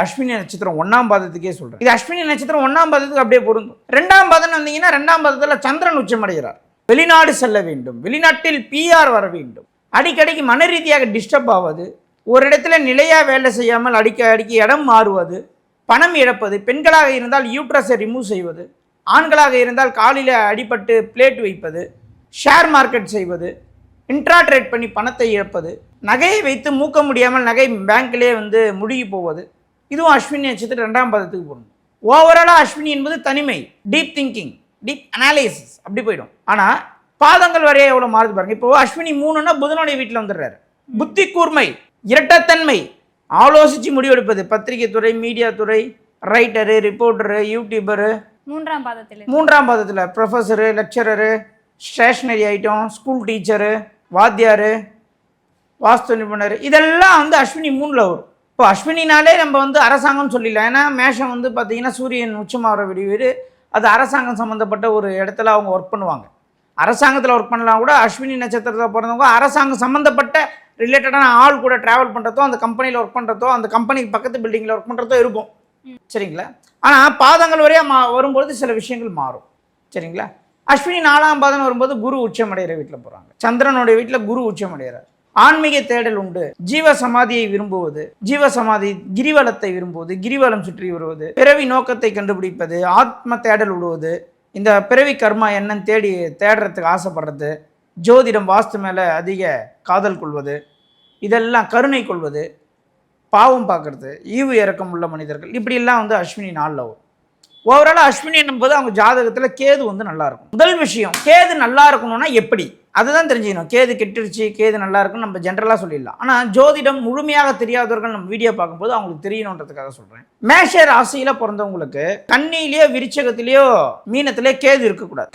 அஸ்வினி நட்சத்திரம் ஒன்னாம் பாதத்துக்கே சொல்றேன். இது அஸ்வினி நட்சத்திரம் ஒன்னாம் பாதத்துக்கு அப்படியே பொருந்தும். ரெண்டாம் பாதம் வந்தீங்கன்னா ரெண்டாம் பாதத்தில் சந்திரன் உச்சமடைகிறார் வெளிநாடு செல்ல வேண்டும். வெளிநாட்டில் பிஆர் வர வேண்டும். அடிக்கடிக்கு மன ரீதியாக டிஸ்டர்ப் ஆவது ஒரு இடத்துல நிலையாக வேலை செய்யாமல் அடிக்க அடிக்க இடம் மாறுவது பணம் இழப்பது பெண்களாக இருந்தால் யூட்ரஸை ரிமூவ் செய்வது ஆண்களாக இருந்தால் காலில் அடிபட்டு பிளேட் வைப்பது ஷேர் மார்க்கெட் செய்வது இன்ட்ரா ட்ரேட் பண்ணி பணத்தை இழப்பது நகையை வைத்து மூக்க முடியாமல் நகை பேங்க்லேயே வந்து முழுகி போவது இதுவும் அஸ்வினி நட்சத்திரம் ரெண்டாம் பதத்துக்கு போகணும் ஓவராலாக அஸ்வினி என்பது தனிமை டீப் திங்கிங் டீப் அனாலிசிஸ் அப்படி போயிடும். ஆனால் பாதங்கள் வரைய எவ்வளோ மாறுது பாருங்க. இப்போ அஸ்வினி மூணுன்னா புதனுடைய வீட்டில் வந்துடுறாரு. புத்தி கூர்மை இரட்டத்தன்மை. ஆலோசித்து முடிவெடுப்பது. பத்திரிகை துறை மீடியா துறை ரைட்டரு ரிப்போர்ட்டரு யூடியூபரு மூன்றாம் பாதத்தில். மூன்றாம் பாதத்தில் professor lecturer stationery item school teacher வாத்தியார் வாஸ்து நிபுணர். இதெல்லாம் வந்து அஸ்வினி மூணில் வரும். இப்போ அஸ்வினினாலே நம்ம வந்து அரசாங்கம் சொல்லிடலாம். ஏன்னா மேஷம் வந்து பார்த்தீங்கன்னா சூரியன் உச்சமாகிற வீடு. அது அரசாங்கம் சம்மந்தப்பட்ட ஒரு இடத்துல அவங்க ஒர்க் பண்ணுவாங்க. அரசாங்கத்தில் ஒர்க் பண்ணலாம் கூட அஸ்வினி நட்சத்திரத்தில் பிறந்தவங்க அரசாங்கம் சம்மந்தப்பட்ட ரிலேட்டடான ஆள் கூட ட்ராவல் பண்ணுறதோ அந்த கம்பெனியில் ஒர்க் பண்ணுறதோ அந்த கம்பெனிக்கு பக்கத்து பில்டிங்கில் ஒர்க் பண்ணுறதோ இருக்கும். சரிங்களா? ஆனால் பாதங்கள் வரையா மா வரும்பொழுது சில விஷயங்கள் மாறும். சரிங்களா? அஸ்வினி நாலாம் பாதம் வரும்போது குரு உச்சமடைகிற வீட்டில் போகிறாங்க சந்திரனுடைய வீட்டில் குரு உச்சமடைகிறார். ஆன்மீக தேடல் உண்டு. ஜீவ சமாதியை விரும்புவது ஜீவ சமாதி கிரிவலத்தை விரும்புவது கிரிவலம் சுற்றி வருவது பிறவி நோக்கத்தை கண்டுபிடிப்பது ஆத்ம தேடல் விடுவது இந்த பிறவி கர்மா என்னன்னு தேடி தேடுறதுக்கு ஆசைப்படுறது ஜோதிடம் வாஸ்து மேலே அதிக காதல் கொள்வது இதெல்லாம் கருணை கொள்வது பாவம் பார்க்கறது ஈவு இறக்கம் உள்ள மனிதர்கள். இப்படியெல்லாம் வந்து அஸ்வினி நாளில் வரும். ஓவராலாக அஸ்வினி என்னும்போது அவங்க ஜாதகத்தில் கேது வந்து நல்லா இருக்கும் முதல் விஷயம் கேது நல்லா இருக்கணும்னா எப்படி? அதுதான் தெரிஞ்சுக்கணும். கேது கெட்டுருச்சு கேது நல்லா இருக்குன்னு நம்ம ஜென்ரலாக சொல்லிடலாம். ஆனால் ஜோதிடம் முழுமையாக தெரியாதவர்கள் நம்ம வீடியோ பார்க்கும்போது அவங்களுக்கு தெரியணுன்றதுக்காக சொல்கிறேன் மேஷ ராசியில் பிறந்தவங்களுக்கு கண்ணிலேயோ விரிச்சகத்திலேயோ மீனத்திலே கேது இருக்கக்கூடாது.